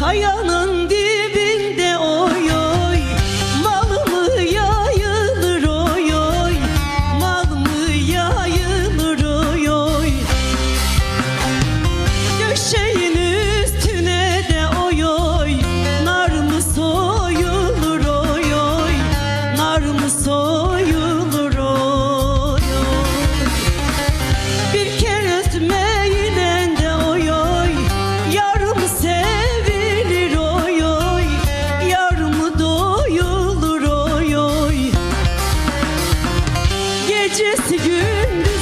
Kayanın dibinde oy oy. Mal mı yayılır oy oy? Mal mı yayılır oy oy? Döşeğin üstüne de oy oy. Nar mı soyulur oy oy? Nar mı soyulur gecesi gündüz